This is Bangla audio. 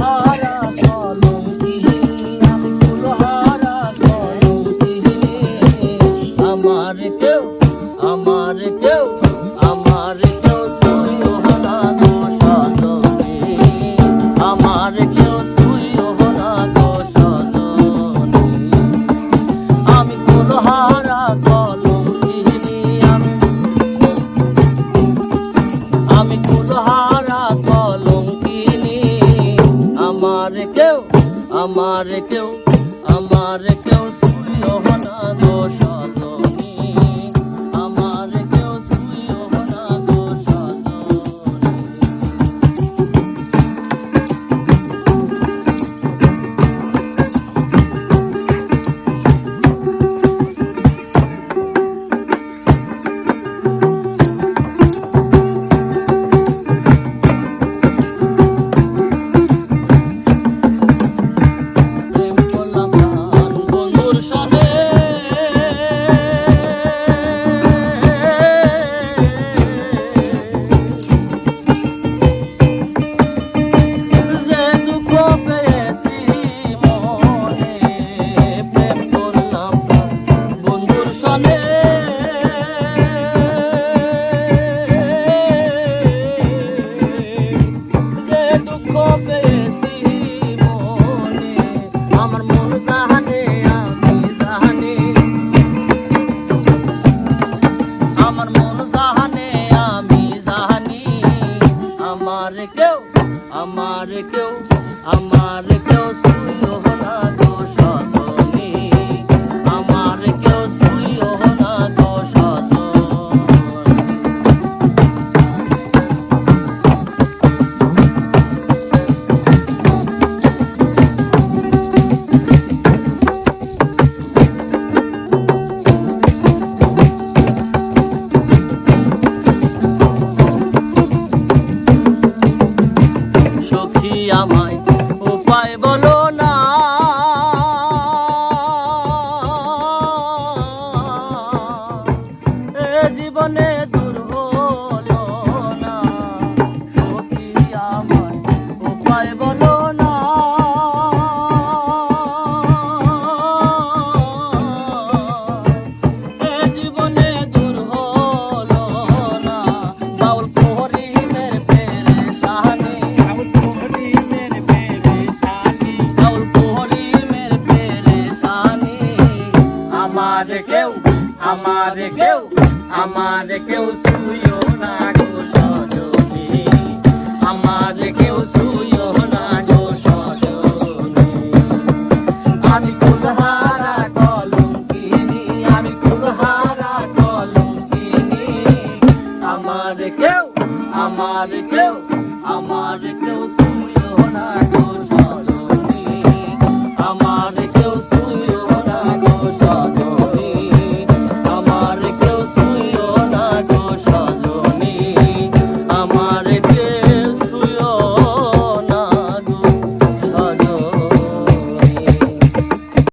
হয় আমার কেউ আমার কেউ শুনল না দোষ। ছিল সুন্দর আমার কেউ আমার কেউ শুইও না গো সজনী। আমার কেউ শুইও না গো সজনী। আমি কুলহারা কলম কিনি আমি কুলহারা কলম কিনি আমার কেউ আমার কেউ